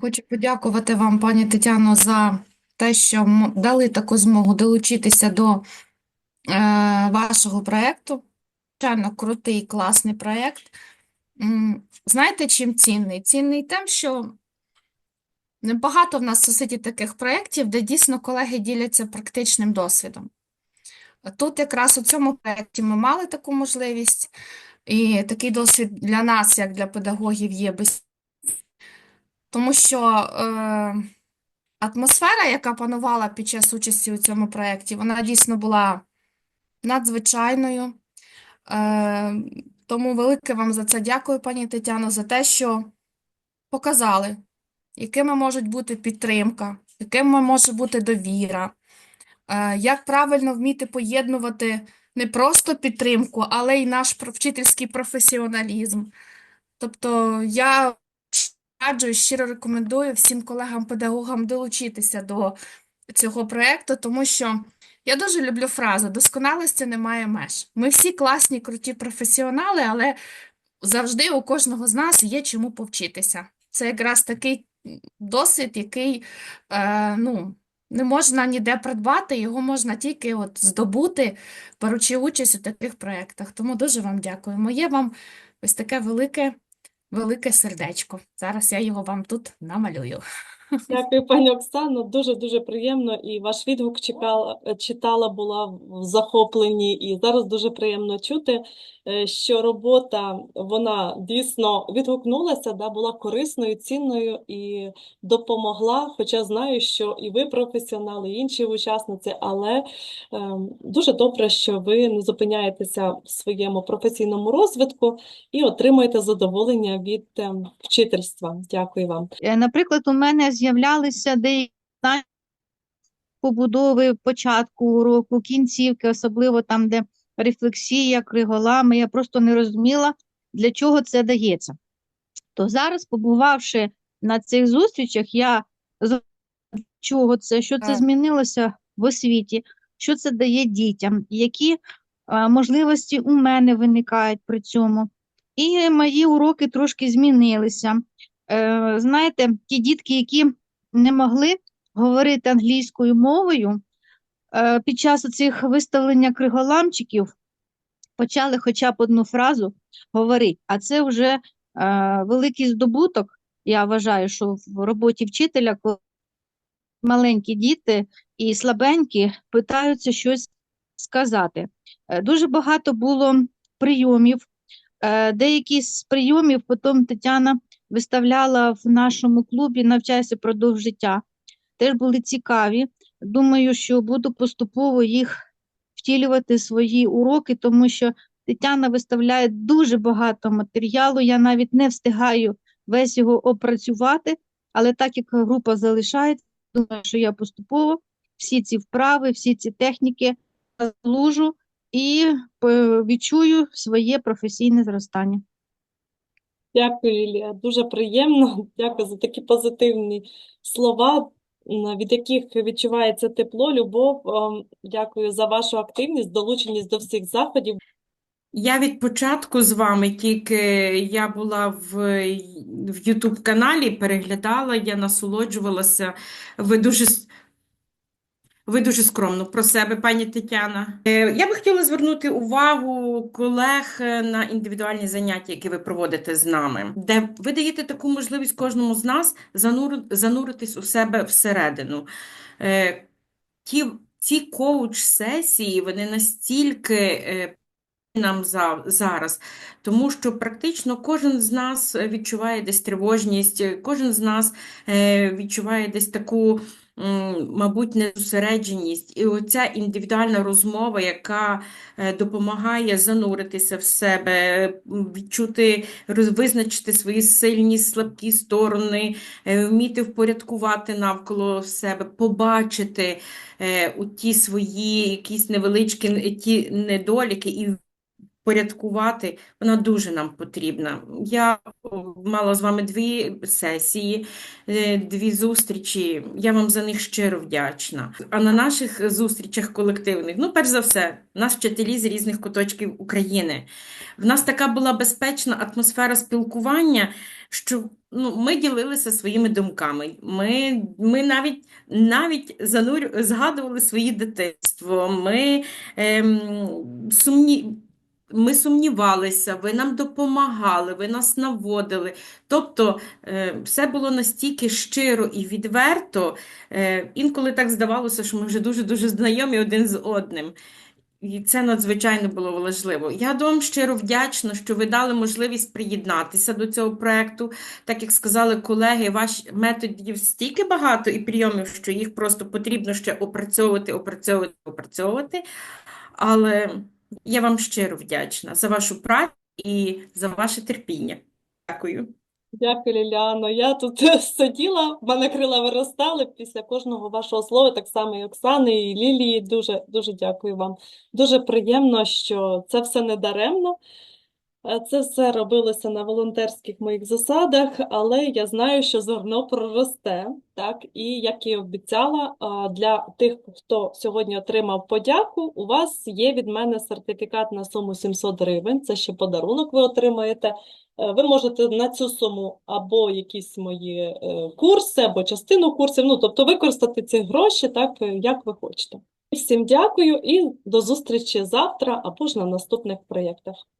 Хочу подякувати вам, пані Тетяно, за те, що дали таку змогу долучитися до е, вашого проєкту. Звичайно, крутий, класний проєкт. Знаєте, чим цінний? Цінний тим, що небагато в нас у світі таких проєктів, де дійсно колеги діляться практичним досвідом. Тут якраз у цьому проєкті ми мали таку можливість, і такий досвід для нас, як для педагогів, є без тому що е, атмосфера, яка панувала під час участі у цьому проєкті, вона дійсно була надзвичайною. Е, тому велике вам за це дякую, пані Тетяно, за те, що показали, якими можуть бути підтримка, якими може бути довіра, е, як правильно вміти поєднувати не просто підтримку, але й наш вчительський професіоналізм. Тобто я раджу щиро рекомендую всім колегам-педагогам долучитися до цього проєкту, тому що я дуже люблю фразу «досконалості немає меж». Ми всі класні, круті професіонали, але завжди у кожного з нас є чому повчитися. Це якраз такий досвід, який е, ну, не можна ніде придбати, його можна тільки от здобути, беручи участь у таких проєктах. Тому дуже вам дякую. Моє вам ось таке велике, велике сердечко. Зараз я його вам тут намалюю. Дякую, пані Оксано. Дуже дуже приємно. І ваш відгук чекала, читала, була в захопленні, і зараз дуже приємно чути, е, що робота вона дійсно відгукнулася, да, була корисною, цінною і допомогла. Хоча знаю, що і ви професіонали, і інші учасниці, але ем, дуже добре, що ви не зупиняєтеся в своєму професійному розвитку і отримуєте задоволення від ем, вчительства. Дякую вам. Е, Наприклад, у мене з'являлися деякі питання побудови початку уроку, кінцівки, особливо там, де рефлексія, криголами. Я просто не розуміла, для чого це дається. То зараз, побувавши на цих зустрічах, я зрозуміла, чого це, що це змінилося в освіті, що це дає дітям, які а, можливості у мене виникають при цьому. І мої уроки трошки змінилися. Е, знаєте, ті дітки, які не могли говорити англійською мовою, е, під час цих виставлення криголамчиків почали хоча б одну фразу говорити, а це вже е, великий здобуток. Я вважаю, що в роботі вчителя, коли маленькі діти і слабенькі питаються щось сказати. Дуже багато було прийомів. Деякі з прийомів потім Тетяна виставляла в нашому клубі «Навчайся продовж життя». Теж були цікаві. Думаю, що буду поступово їх втілювати свої уроки, тому що Тетяна виставляє дуже багато матеріалу. Я навіть не встигаю весь його опрацювати, але так як група залишається, думаю, що я поступово всі ці вправи, всі ці техніки залужу і е, відчую своє професійне зростання. Дякую, Лілія. Дуже приємно. Дякую за такі позитивні слова, від яких відчувається тепло, любов. Ем, Дякую за вашу активність, долученість до всіх заходів. Я від початку з вами, тільки я була в, в YouTube каналі, переглядала, я насолоджувалася. Ви дуже, ви дуже скромно про себе, пані Тетяна. Е, Я би хотіла звернути увагу колег е, на індивідуальні заняття, які ви проводите з нами, де ви даєте таку можливість кожному з нас занур- зануритись у себе всередину. Е, Ті, ці коуч-сесії, вони настільки нам за, зараз, тому що практично кожен з нас відчуває десь тривожність, кожен з нас відчуває десь таку, мабуть, незосередженість. І оця індивідуальна розмова, яка е, допомагає зануритися в себе, відчути, визначити свої сильні, слабкі сторони, е, вміти впорядкувати навколо себе, побачити е, у ті свої якісь невеличкі ті недоліки і порядкувати, вона дуже нам потрібна. Я мала з вами дві сесії, е, дві зустрічі. Я вам за них щиро вдячна. А на наших зустрічах колективних, ну, перш за все, нас вчителі з різних куточків України. В нас така була безпечна атмосфера спілкування, що ну, ми ділилися своїми думками. Ми, ми навіть, навіть занурю, згадували своє дитинство. Ми, ем, сумні, ми сумнівалися, ви нам допомагали, ви нас наводили. Тобто е, все було настільки щиро і відверто. Е, інколи так здавалося, що ми вже дуже-дуже знайомі один з одним. І це надзвичайно було важливо. Я вам щиро вдячна, що ви дали можливість приєднатися до цього проекту. Так як сказали колеги, ваш методів стільки багато і прийомів, що їх просто потрібно ще опрацьовувати, опрацьовувати, опрацьовувати. Але я вам щиро вдячна за вашу працю і за ваше терпіння. Дякую. Дякую, Ліляно. Я тут сиділа, в мене крила виростали після кожного вашого слова, так само і Оксани, і Лілії. Дуже, дуже дякую вам. Дуже приємно, що це все не даремно. Е, Це все робилося на волонтерських моїх засадах, але я знаю, що зерно проросте, так, і як і обіцяла, для тих, хто сьогодні отримав подяку, у вас є від мене сертифікат на суму 700 гривень, це ще подарунок ви отримаєте. Е, Ви можете на цю суму або якісь мої е, курси, або частину курсів, ну, тобто використати ці гроші так, е, як ви хочете. Всім дякую і до зустрічі завтра або ж на наступних проєктах.